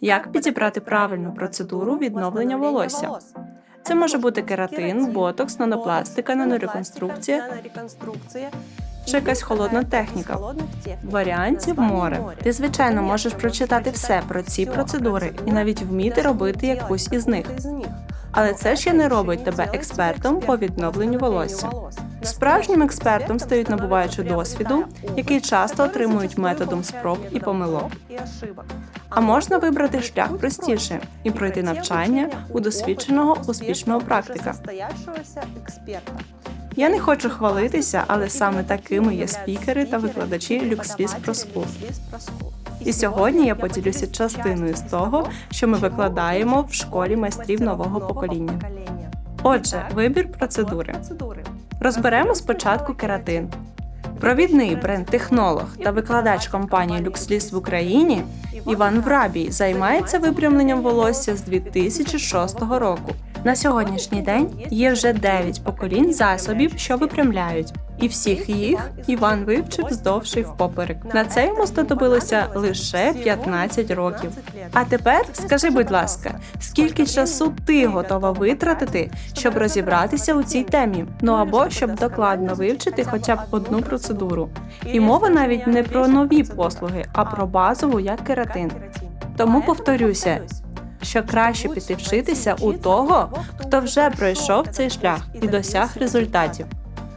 Як підібрати правильну процедуру відновлення волосся? Це може бути кератин, ботокс, нанопластика, нанореконструкція чи якась холодна техніка. Варіантів море. Ти, звичайно, можеш прочитати все про ці процедури і навіть вміти робити якусь із них. Але це ще не робить тебе експертом по відновленню волосся. Справжнім експертом стають набуваючи досвіду, який часто отримують методом спроб і помилок. А можна вибрати шлях простіше і пройти навчання у досвідченого успішного практика. Я не хочу хвалитися, але саме такими є спікери та викладачі LuxList Pro School. І сьогодні я поділюся частиною з того, що ми викладаємо в школі майстрів нового покоління. Отже, вибір процедури. Розберемо спочатку кератин. Провідний бренд-технолог та викладач компанії LuxList в Україні Іван Врабій займається випрямленням волосся з 2006 року. На сьогоднішній день є вже 9 поколінь засобів, що випрямляють. І всіх їх Іван вивчив здовж і впоперек. На це йому знадобилося лише 15 років. А тепер скажи, будь ласка, скільки часу ти готова витратити, щоб розібратися у цій темі? Ну або щоб докладно вивчити хоча б одну процедуру. І мова навіть не про нові послуги, а про базову як кератин. Тому повторюся, що краще піти вчитися у того, хто вже пройшов цей шлях і досяг результатів.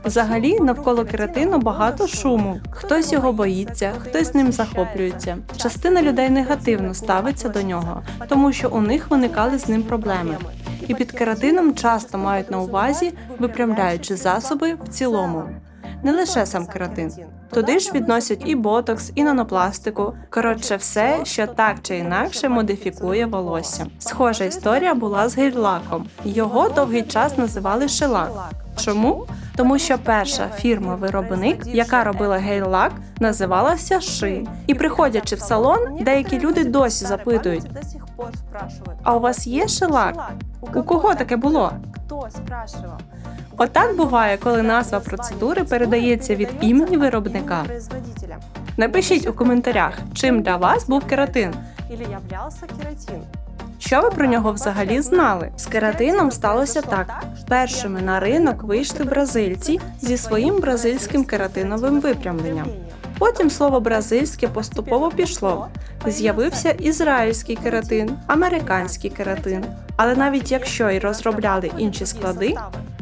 Взагалі, навколо кератину багато шуму. Хтось його боїться, хтось ним захоплюється. Частина людей негативно ставиться до нього, тому що у них виникали з ним проблеми. І під кератином часто мають на увазі випрямляючі засоби в цілому. Не лише сам кератин. Туди ж відносять і ботокс, і нанопластику. Коротше, все, що так чи інакше модифікує волосся. Схожа історія була з гель-лаком. Його довгий час називали шелак. Чому? Тому що перша фірма-виробник, яка робила гель-лак, називалася Ши. І приходячи в салон, деякі люди досі запитують: а у вас є шелак? У кого таке було? Хто спрашивав? Отак буває, коли назва процедури передається від імені виробника. Напишіть у коментарях, чим для вас був кератин. Или являлся кератин. Що ви про нього взагалі знали? З кератином сталося так: першими на ринок вийшли бразильці зі своїм бразильським кератиновим випрямленням. Потім слово бразильське поступово пішло. З'явився ізраїльський кератин, американський кератин. Але навіть якщо й розробляли інші склади,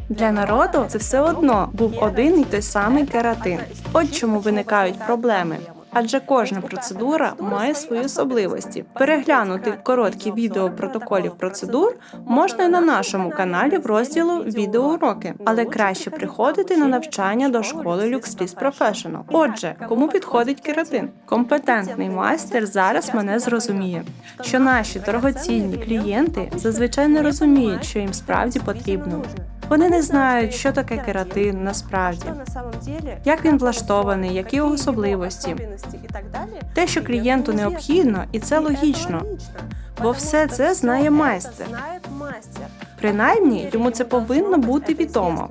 для народу це все одно був один і той самий кератин. От чому виникають проблеми. Адже кожна процедура має свої особливості. Переглянути короткі відео протоколів процедур можна на нашому каналі в розділу відеоуроки, але краще приходити на навчання до школи LuxList Professional. Отже, кому підходить кератин? Компетентний майстер зараз мене зрозуміє, що наші дорогоцінні клієнти зазвичай не розуміють, що їм справді потрібно. Вони не знають, що таке кератин насправді. Что на самом деле, Як він влаштований, які його особливості, особенности и так далее. те, що клієнту необхідно, і це И это логічно, логично, бо потому все что це всё знає это майстер. знает мастер. Принаймні йому це повинно бути відомо.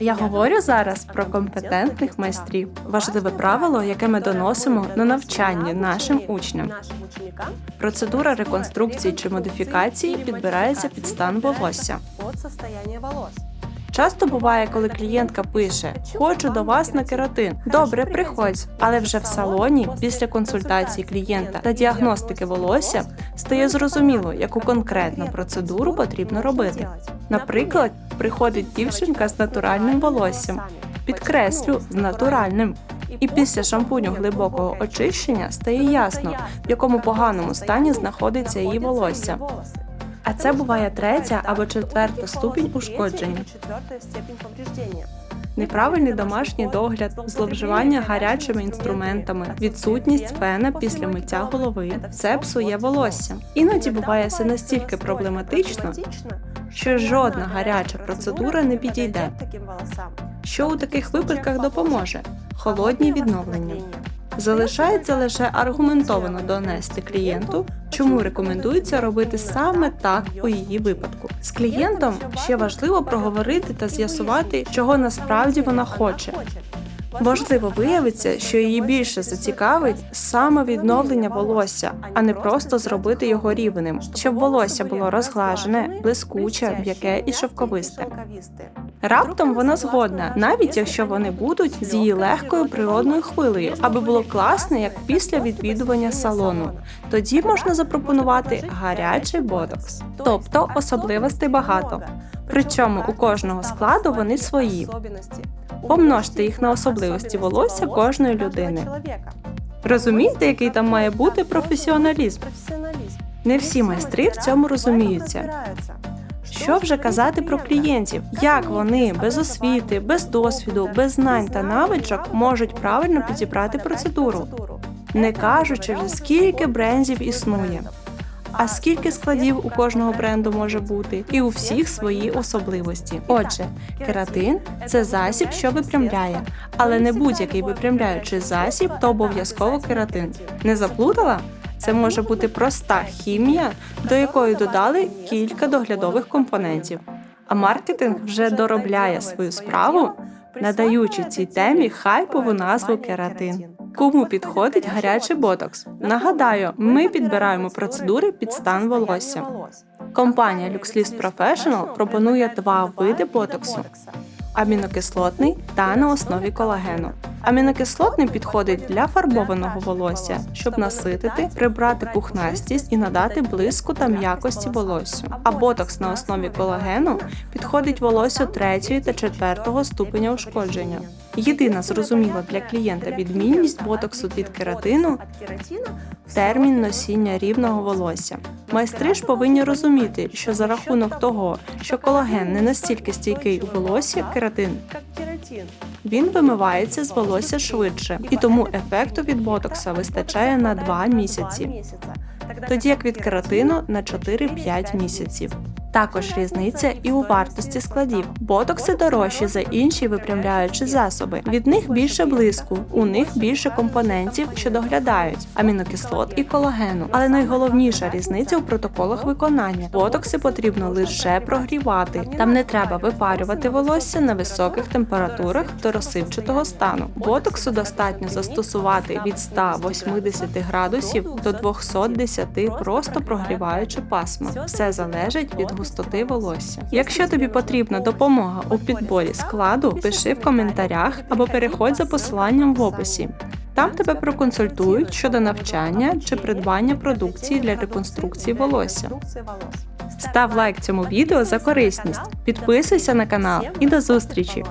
Я говорю зараз про компетентних компетентних майстрів. Важливе правило, яке ми доносимо на навчання нашим учням. Нашим ученикам Процедура реконструкції чи модифікації підбирається під стан волосся. Часто буває, коли клієнтка пише: Хочу до вас на кератин. Добре, приходь. Але вже в салоні, після консультації клієнта та діагностики волосся, стає зрозуміло, яку конкретну процедуру потрібно робити. Наприклад, приходить дівчинка з натуральним волоссям. Підкреслю з натуральним. І після шампуню глибокого очищення стає ясно, в якому поганому стані знаходиться її волосся. А це буває третя або четверта ступінь ушкодження. Неправильний домашній догляд, зловживання гарячими інструментами, відсутність фена після миття голови все псує волосся. Іноді буває все настільки проблематично, що жодна гаряча процедура не підійде. Що у таких випадках допоможе? Холодні відновлення. Залишається лише аргументовано донести клієнту, чому рекомендується робити саме так у її випадку. З клієнтом ще важливо проговорити та з'ясувати, чого насправді вона хоче. Можливо, виявиться, що її більше зацікавить саме відновлення волосся, а не просто зробити його рівним, щоб волосся було розглажене, блискуче, м'яке і шовковисте. Раптом вона згодна, навіть якщо вони будуть з її легкою природною хвилею, аби було класно, як після відвідування салону. Тоді можна запропонувати гарячий ботокс, тобто особливостей багато. Причому у кожного складу вони свої. Помножте їх на особливості волосся кожної людини. Розумієте, який там має бути професіоналізм? Не всі майстри в цьому розуміються. Що вже казати про клієнтів? Як вони без освіти, без досвіду, без знань та навичок можуть правильно підібрати процедуру? Не кажучи вже скільки брендів існує, а скільки складів у кожного бренду може бути, і у всіх свої особливості. Отже, кератин це засіб, що випрямляє, але не будь-який випрямляючий засіб, то обов'язково кератин. Не заплутала? Це може бути проста хімія, до якої додали кілька доглядових компонентів. А маркетинг вже доробляє свою справу, надаючи цій темі хайпову назву кератин. Кому підходить гарячий ботокс? Нагадаю, ми підбираємо процедури під стан волосся. Компанія LuxList Professional пропонує два види ботоксу: амінокислотний та на основі колагену. Амінокислотний підходить для фарбованого волосся, щоб наситити, прибрати пухнастість і надати блиску та м'якості волоссю. А ботокс на основі колагену підходить волосю третьої та четвертого ступеня ушкодження. Єдина зрозуміла для клієнта відмінність ботоксу від кератину термін носіння рівного волосся. Майстри ж повинні розуміти, що за рахунок того, що колаген не настільки стійкий у волосі, як кератин, він вимивається з волосся швидше, і тому ефекту від ботокса вистачає на 2 місяці, тоді як від кератину на 4-5 місяців. Також різниця і у вартості складів. Ботокси дорожчі за інші випрямляючі засоби. Від них більше блиску, у них більше компонентів, що доглядають амінокислот і колагену. Але найголовніша різниця у протоколах виконання. Ботокси потрібно лише прогрівати. Там не треба випарювати волосся на високих температурах до розсипчатого стану. Ботоксу достатньо застосувати від 180 градусів до 210, просто прогріваючи пасма. Все залежить від густоти волосся. Якщо тобі потрібна допомога у підборі складу, пиши в коментарях або переходь за посиланням в описі. Там тебе проконсультують щодо навчання чи придбання продукції для реконструкції волосся. Став лайк цьому відео за корисність, підписуйся на канал і до зустрічі!